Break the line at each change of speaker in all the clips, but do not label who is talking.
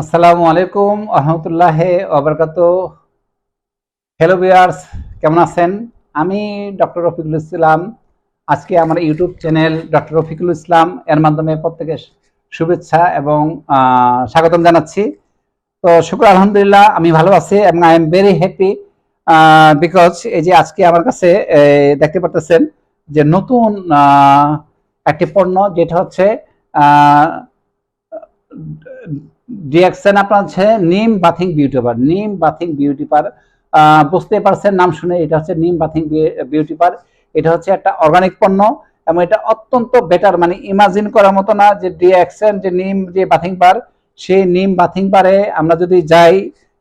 আসসালামু আলাইকুম, আহমতুল্লাহ ওবরকাত হ্যালো বিয়ার্স কেমন আছেন? আমি ডক্টর রফিকুল ইসলাম আজকে আমার YouTube channel doctor Rafiqul Islam এর মাধ্যমে প্রত্যেকের শুভেচ্ছা এবং স্বাগতম জানাচ্ছি। তো শুক্র, আলহামদুলিল্লাহ, আমি ভালো আছি এবং I am very happy because এই যে আজকে আমার কাছে দেখতে পারতেছেন যে নতুন একটি পণ্য যেটা হচ্ছে আহ, আপনার হচ্ছে নিম বাথিং বিউটি পার নিম বাথিং বিউটি পার বুঝতে পারছেন নাম শুনে এটা হচ্ছে নিম বাথিং বিউটি পার এটা হচ্ছে একটা অর্গানিক পণ্য এবং এটা অত্যন্ত বেটার মানে ইমাজিন করার মতো না যে ডিএক্সএন যে নিম যে বাথিং পার সেই নিম বাথিং পারে আমরা যদি যাই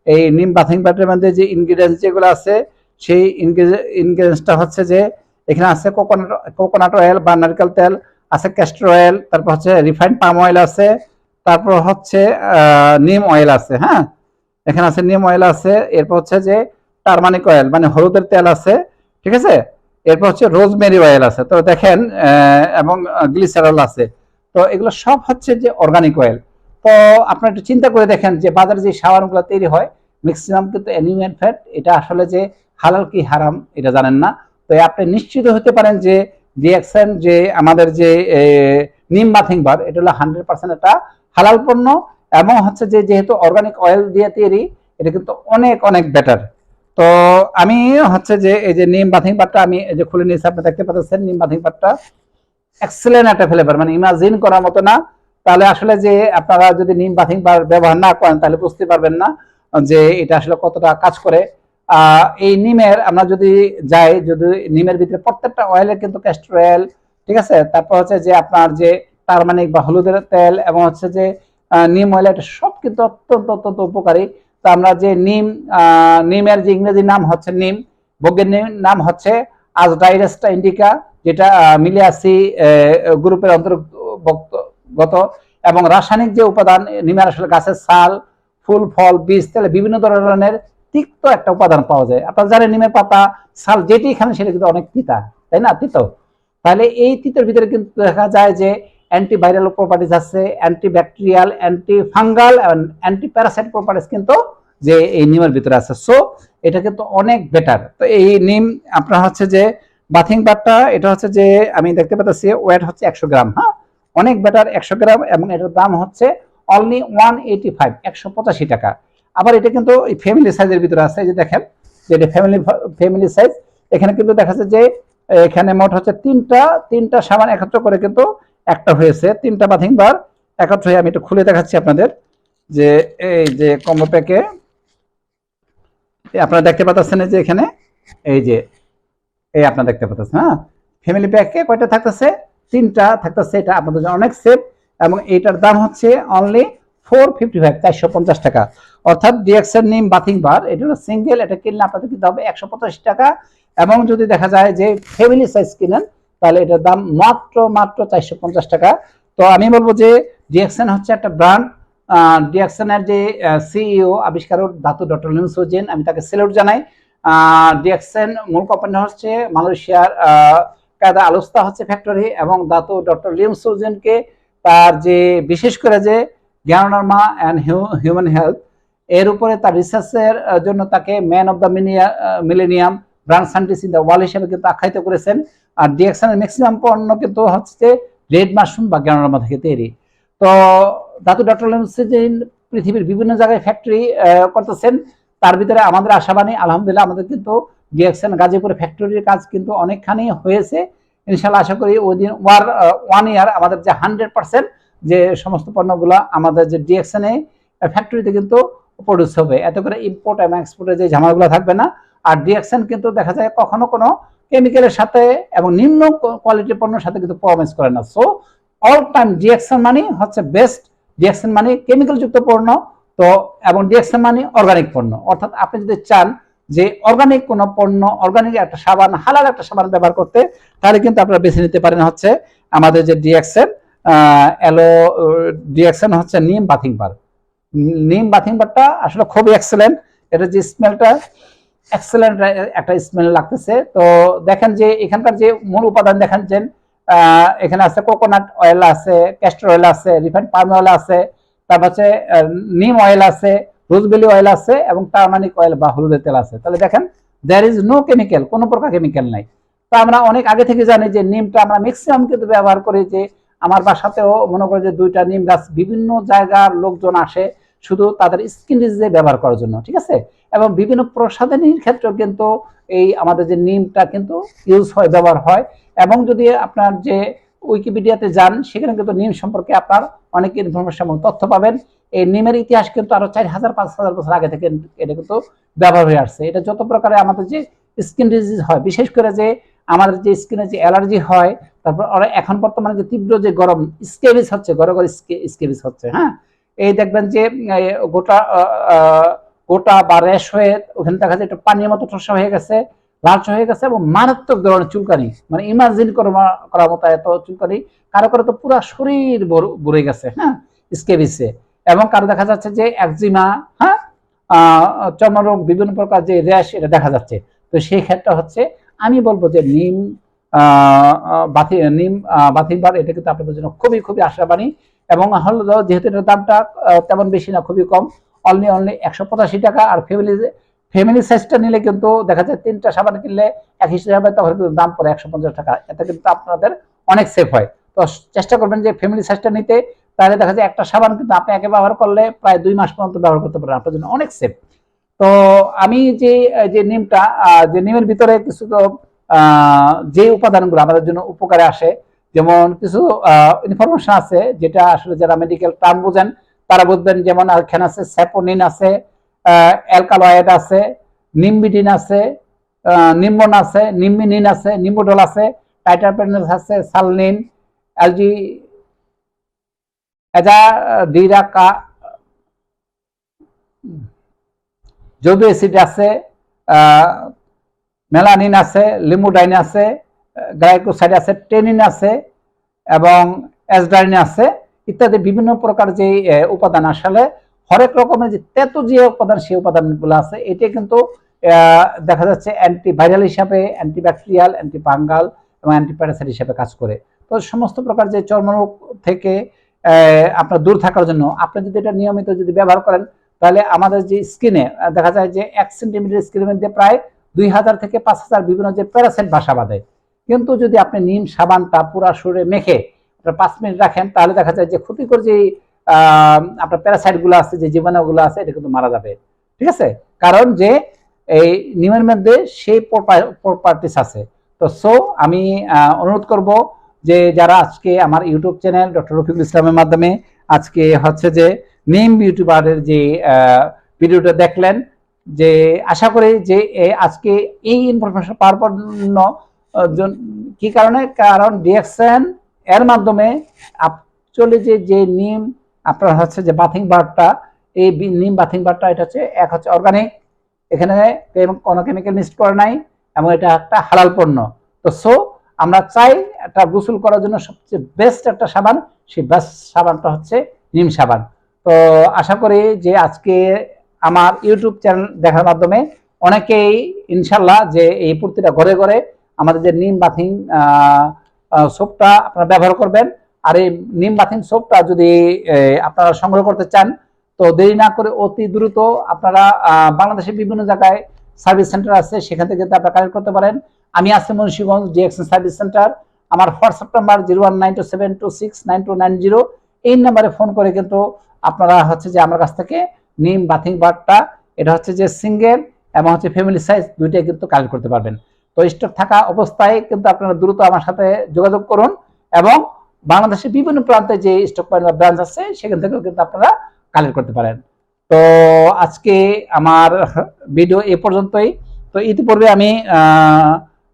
এই নিম বাথিং পারের মধ্যে যে ইনগ্রিডিয়েন্টস যেগুলো আছে সেই ইনগ্রিডিয়েন্টসটা হচ্ছে যে এখানে আছে কোকোনাট কোকোনাট অয়েল বা নারকেল তেল আছে ক্যাস্টর অয়েল তারপর হচ্ছে রিফাইন্ড পাম অয়েল আছে তারপর হচ্ছে নিম অয়েল আছে হ্যাঁ? এখানে আছে নিম অয়েল আছে, এরপর হচ্ছে যে টারমানিক অয়েল মানে হলুদের তেল আছে, ঠিক আছে? এরপর হচ্ছে রোজমেরি অয়েল আছে। তো দেখেন এবং গ্লিসারল আছে। তো এগুলো সব হচ্ছে যে অর্গানিক অয়েল তো আপনারা একটু চিন্তা করে দেখেন যে বাজারে যে সাবানগুলো তৈরি হয় ম্যাক্সিমাম কিন্তু অ্যানিমেল ফ্যাট এটা আসলে যে হালাল কি হারাম, এটা জানেন না। তো আপনি নিশ্চিত হতে পারেন যে রিয়াকশন যে আমাদের যে নিম বাথিং বার এটা হলো হান্ড্রেড পার্সেন্ট একটা হালাল পণ্য এবং হচ্ছে যে যেহেতু অর্গানিক অয়েল দিয়ে তৈরি, এটা কিন্তু অনেক অনেক বেটার তো আমি হচ্ছে যে এই যে নিম বাথিং পাটটা আমি এই যে খুলে নিয়েছি আপনি দেখতে পাচ্ছেন নিম বাথিং পাটটা এক্সেলেন্ট একটা ফ্লেভার মানে ইমাজিন করার মতো না। তাহলে আসলে যে আপনারা যদি নিম বাথিং বার ব্যবহার না করেন, তাহলে বুঝতে পারবেন না যে এটা আসলে কতটা কাজ করে। এই নিমের আমরা যদি যাই, যদি নিমের ভিতরে প্রত্যেকটা অয়েলের কিন্তু ক্যাস্টর অয়েল ঠিক আছে? তারপর হচ্ছে যে আপনার যে টারমানিক বা হলুদের তেল এবং হচ্ছে যে নিম অয়েল এটা সব কিন্তু অত্যন্ত অত্যন্ত উপকারী। তো আমরা যে নিম নিমের যে ইংরেজি নাম হচ্ছে নিম বৈজ্ঞানিক নাম হচ্ছে আজডাইরাস্টা ইন্ডিকা যেটা মিলিয়াসি গ্রুপের অন্তর্গত এবং রাসায়নিক যে উপাদান, নিমের আসলে গাছের ছাল ফুল, ফল, বীজ, তেলে, বিভিন্ন ধরনের তিক্ত একটা উপাদান পাওয়া যায়। আপনারা জানেন নিমের পাতা ছাল যেটি খান সেটা কিন্তু অনেক তিতা, তাই না? তিত। তাহলে এই তিতের ভিতরে কিন্তু দেখা যায় যে অ্যান্টিভাইরাল প্রপার্টিস আছে antibacterial antifungal anti parasite properties কিন্তু যে এই নিমের ভিতরে আছে। সো এটা কিন্তু অনেক বেটার তো এই নিম, আপনার হচ্ছে যে বাথিং পাটটা এটা হচ্ছে যে আমি দেখতে পাচ্ছি ওয়েট হচ্ছে একশো গ্রাম হ্যাঁ? অনেক বেটার একশো গ্রাম, এবং এটার দাম হচ্ছে অনলি ওয়ান এইটি ফাইভ একশো পঁচাশি টাকা। আবার এটা কিন্তু ফ্যামিলি সাইজের ভিতরে আছে যে দেখেন, যে এটা ফ্যামিলি ফ্যামিলি সাইজ এখানে কিন্তু দেখা যাচ্ছে যে এখানে মোট হচ্ছে তিনটা তিনটা সাবান একত্র করে কিন্তু একটা হয়েছে, তিনটা বাথিং বার। একত্র হয়ে আমি একটু খুলে দেখাচ্ছি আপনাদের যে এই যে কম্বো প্যাকে আপনারা দেখতে পাচ্ছেন যে এখানে, এই যে, এই আপনারা দেখতে পাচ্ছেন হ্যাঁ? ফ্যামিলি প্যাকে কয়টা থাকতেছে? তিনটা থাকতেছে, এটা আপনাদের জন্য অনেক সেফ এবং এটার দাম হচ্ছে অনলি ফোর ফিফটি ফাইভ চারশো পঞ্চাশ টাকা। অর্থাৎ ডিএক্সের নিম বাথিং বার, এটা সিঙ্গেল এটা কিনলে আপনাদের কিনতে হবে একশো পঁচাশি টাকা। এবং যদি দেখা যায় যে ফ্যামিলি সাইজ কিনেন তাহলে এটার দাম মাত্র মাত্র চারশো পঞ্চাশ টাকা। তো আমি বলব যে ডিএক্সেন হচ্ছে একটা ব্র্যান্ড ডিএক্সেনের যে সিইও আবিষ্কারক ধাতু ডক্টর লিমসোজেন আমি তাকে সেলুট জানাই। ডিএক্সেন মূল কোম্পানি হচ্ছে মালয়েশিয়ার কায়দা আলোস্তা হচ্ছে ফ্যাক্টরি এবং ধাতু ডক্টর লিমসোজেনকে তার যে, বিশেষ করে যে জ্ঞানর্মা অ্যান্ড হিউম্যান হেলথ এর উপরে তার রিসার্চের জন্য তাকে man of the millennium brand scientist in the world হিসেবে কিন্তু আখ্যায়িত করেছেন। আর ডিএক্সনের ম্যাক্সিমাম পণ্য কিন্তু হচ্ছে রেড মাশরুম বা জ্ঞানর্মা থেকে তৈরি। তো ধাতু ডক্টর লিমসোজেন পৃথিবীর বিভিন্ন জায়গায় ফ্যাক্টরি করতেছেন। তার ভিতরে আমাদের আশাবাণী, আলহামদুলিল্লাহ আমাদের কিন্তু ডিএক্সএন গাজীপুর ফ্যাক্টরির কাজ কিন্তু অনেকখানি হয়েছে। ইনশাল্লাহ আশা করি ওই দিন ওয়ার ওয়ান ইয়ার আমাদের যে হান্ড্রেড পার্সেন্ট যে সমস্ত পণ্যগুলো আমাদের যে ডিএক্সএন ফ্যাক্টরিতে কিন্তু প্রডিউস হবে। এত করে ইম্পোর্ট এবং এক্সপোর্টের যে ঝামেলাগুলো থাকবে না আর ডিএক্সএন কিন্তু দেখা যায় কখনো কোনো কেমিক্যালের সাথে এবং নিম্ন কোয়ালিটির পণ্যের সাথে কিন্তু প্রমিস করে না। সো অল টাইম ডিএক্সএন মানে হচ্ছে বেস্ট ডিএক্সএন মানে কেমিক্যাল যুক্ত পণ্য, তো, এবং ডিএক্সএন মানে অর্গানিক পণ্য। অর্থাৎ আপনি যদি চান যে অর্গানিক কোনো পণ্য অর্গানিক একটা সাবান, হালাল একটা সাবান ব্যবহার করতে, তাহলে কিন্তু আপনারা বেছে নিতে পারেন হচ্ছে আমাদের যে ডিএক্সএন অ্যালো ডিএক্সএন হচ্ছে নিম বাথিং বার নিম বাথিং বারটা আসলে খুবই এক্সেলেন্ট এটা যে স্মেলটা এক্সেলেন্ট একটা স্মেল লাগতেছে। তো দেখেন যে এখানকার যে মূল উপাদান আহ, এখানে আছে কোকোনাট অয়েল আছে ক্যাস্টর অয়েল আছে রিফাইন্ড পাম অয়েল আছে তারপর হচ্ছে নিম অয়েল আছে রোজবেলি অয়েল আছে এবং টার্মানিক অয়েল বা হলুদের তেল আছে। তাহলে দেখেন দেয়ার ইজ নো কেমিক্যাল কোনো প্রকার কেমিক্যাল নাই। তো আমরা অনেক আগে থেকে জানি যে নিমটা আমরা ম্যাক্সিমাম কিন্তু ব্যবহার করি যে আমার বাসাতেও মনে করি যে দুইটা নিম গাছ বিভিন্ন জায়গার লোকজন আসে শুধু তাদের স্কিন ডিজিজে ব্যবহার করার জন্য, ঠিক আছে? এবং বিভিন্ন প্রসাধনীর ক্ষেত্রেও কিন্তু এই আমাদের যে নিমটা কিন্তু ইউজ হয়, ব্যবহার হয়। এবং যদি আপনার যে উইকিপিডিয়াতে যান, সেখানে কিন্তু নিম সম্পর্কে আপনার অনেক ইনফরমেশন এবং তথ্য পাবেন। এই নিমের ইতিহাস কিন্তু আরও চার হাজার, পাঁচ হাজার বছর আগে থেকে এটা কিন্তু ব্যবহার হয়ে আসছে। এটা যত প্রকারে আমাদের যে স্কিন ডিজিজ হয়, বিশেষ করে যে আমাদের যে স্কিনে যে অ্যালার্জি হয়, তারপর এখন বর্তমানে যে তীব্র যে গরম স্কেবিস হচ্ছে গড় গড় স্কেবিস হচ্ছে হ্যাঁ? এই দেখবেন যে গোটা গোটা বা র্যাশ হয়ে ওখানে দেখা যায় একটু পানির মতো ঠসা হয়ে গেছে লালচ হয়ে গেছে এবং মারাত্মক ধরনের চুলকানি। মানে ইমাজিন করার মতো এত চুলকানি। কারও কারও তো পুরো শরীর ভর- গেছে হ্যাঁ স্কেবিসে। এবং কারও দেখা যাচ্ছে যে একজিমা হ্যাঁ চর্মরোগ বিভিন্ন প্রকার যে র্যাশ এটা দেখা যাচ্ছে। তো সেই ক্ষেত্রে হচ্ছে আমি বলব যে নিম আহ, বাথি নিম বাথিং বার এটা কিন্তু আপনাদের জন্য খুবই খুবই আশাবাণী। এবং হলো যেহেতু এটার দামটা তেমন বেশি না, খুবই কম। অনলি অনলি একশো পঁচাশি টাকা আর ফ্যামিলি ফ্যামিলি সাইজটা নিলে কিন্তু দেখা যায় তিনটা সাবান কিনলে এক হিসেবে তখন কিন্তু দাম পড়ে একশো পঞ্চাশ টাকা। এতে কিন্তু আপনাদের অনেক সেফ হয়। তো চেষ্টা করবেন যে ফ্যামিলি সাইজটা নিতে। তাহলে দেখা যায় একটা সাবান কিন্তু আপনি একে ব্যবহার করলে প্রায় দুই মাস পর্যন্ত ব্যবহার করতে পারেন, আপনার জন্য অনেক সেফ তো আমি যে যে নিমটা যে নিমের ভিতরে কিছু যে উপাদানগুলো আমাদের জন্য উপকারে আসে যেমন কিছু ইনফরমেশন আছে যেটা আসলে যারা মেডিকেল টার্ম বোঝেন, তারা বুঝবেন যেমন এখানে আছে স্যাপোনিন আছে অ্যালকালয়েড আছে, নিম্বিডিন আছে নিম্বন আছে, নিম্বিনিন আছে, নিম্বোডল আছে টাইটারপেনেস আছে সালনিন এলজি এজা, ডিরাকা জৈব অ্যাসিড আছে মেলানিন আছে লিমুডাইন আছে গ্লাইকোসাইড আছে টেনিন আছে এবং অ্যাসডাইন আছে, ইত্যাদি বিভিন্ন প্রকার যে উপাদান আসলে হরেক রকমের যে তেতো যে উপাদান সেই উপাদানগুলো আছে, এটা কিন্তু দেখা যাচ্ছে অ্যান্টিভাইরাল হিসাবে অ্যান্টিব্যাকটেরিয়াল অ্যান্টিফাঙ্গাল এবং অ্যান্টিপ্যারাসাইট হিসাবে কাজ করে। তো সমস্ত প্রকার যে চর্মরোগ থেকে আপনার দূর থাকার জন্য আপনি যদি এটা নিয়মিত যদি ব্যবহার করেন, তাহলে আমাদের যে স্কিনে দেখা যায় যে এক সেন্টিমিটার স্কিনের মধ্যে প্রায় দুই হাজার থেকে পাঁচ হাজার বিভিন্ন যে প্যারাসাইট বাসা বাঁধে। কিন্তু যদি আপনি নিম সাবানটা পুরা শরীরে মেখে পাঁচ মিনিট রাখেন, তাহলে দেখা যায় যে ক্ষতিকর যে আপনার প্যারাসাইটগুলো আছে, যে জীবাণুগুলো আছে, এটা কিন্তু মারা যাবে। ঠিক আছে? কারণ যে এই নিমের মধ্যে সেই প্রপার্টিস আছে। তো সো আমি অনুরোধ করব যে যারা আজকে আমার ইউটিউব চ্যানেল ডক্টর রফিকুল ইসলামের মাধ্যমে আজকে হচ্ছে যে নিম ইউটিউবারের যে ভিডিওটা দেখলেন, যে আশা করি যে আজকে এই ইনফরমেশন পাওয়ার জন- কি কারণে? কারণ ডিএক্সএন এর মাধ্যমে অ্যাকচুয়ালি যে যে নিম, আপনার হচ্ছে যে বাথিং বারটা এই নিম বাথিং বারটা এটা হচ্ছে এক হচ্ছে অর্গানিক এখানে কোনো কেমিক্যাল মিক্সড করে নাই, এবং এটা একটা হালাল পণ্য। তো সো আমরা চাই একটা গোসল করার জন্য সবচেয়ে বেস্ট একটা সাবান, সেই বেস্ট সাবানটা হচ্ছে নিম সাবান। তো আশা করি যে আজকে আমার ইউটিউব চ্যানেল দেখার মাধ্যমে অনেকেই ইনশাল্লাহ যে এই প্রতিটা ঘরে ঘরে আমাদের যে নিম বাথিং সোপটা আপনারা ব্যবহার করবেন। আর এই নিম বাথিং সোপটা যদি আপনারা সংগ্রহ করতে চান, তো দেরি না করে অতি দ্রুত আপনারা বাংলাদেশের বিভিন্ন জায়গায় সার্ভিস সেন্টার আছে, সেখান থেকে আপনারা কালেক্ট করতে পারেন। আমি আছি মুন্সিগঞ্জ ডিএক্সএন সার্ভিস সেন্টার আমার WhatsApp number zero one nine two seven two six nine two nine zero এই নাম্বারে ফোন করে কিন্তু আপনারা হচ্ছে যে আমার কাছ থেকে নিম বাথিং বারটা এটা হচ্ছে যে সিঙ্গেল এবং হচ্ছে ফ্যামিলি সাইজ দুইটাই কিন্তু কালেক্ট করতে পারবেন। তো স্টক থাকা অবস্থায় কিন্তু আপনারা দ্রুত আমার সাথে যোগাযোগ করুন এবং বাংলাদেশের বিভিন্ন প্রান্তে যে স্টক পয়েন্ট ব্রাঞ্চ আছে, সেখান থেকেও কিন্তু আপনারা কালেক্ট করতে পারেন। তো আজকে আমার ভিডিও এ পর্যন্তই। তো ইতিপূর্বে আমি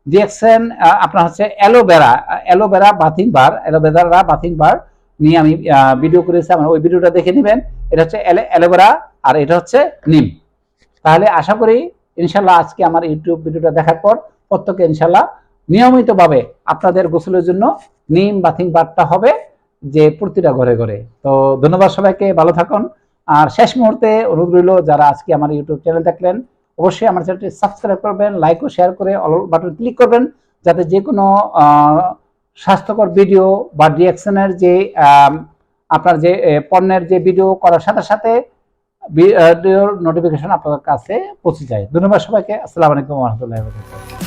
ডিএক্সএন আপনার হচ্ছে aloe vera aloe vera bathing bar aloe vera bathing bar নিয়ে আমি ভিডিও করেছি। আমার ওই ভিডিওটা দেখে নেবেন। এটা হচ্ছে অ্যালোভেরা আর এটা হচ্ছে নিম। তাহলে আশা করি ইনশাল্লাহ আজকে আমার ইউটিউব ভিডিওটা দেখার পর প্রত্যেকে ইনশাল্লাহ নিয়মিতভাবে আপনাদের গোসলের জন্য নিম বাথিং বারটা হবে যে প্রতিটা ঘরে ঘরে। তো ধন্যবাদ সবাইকে, ভালো থাকুন। আর শেষ মুহূর্তে অনুরোধ রইল, যারা আজকে আমার ইউটিউব চ্যানেল দেখলেন, অবশ্যই আমার চ্যানেলটি সাবস্ক্রাইব করবেন, লাইক ও শেয়ার করে অল বাটন ক্লিক করবেন, যাতে যে কোনো স্বাস্থ্যকর ভিডিও বা রিয়াকশনের যে আপনার যে পণ্যের যে ভিডিও করার সাথে সাথে ভিডিওর নোটিফিকেশন আপনার কাছে পৌঁছে যায়। ধন্যবাদ সবাইকে, আসসালামু আলাইকুম রহমতুল্লাহ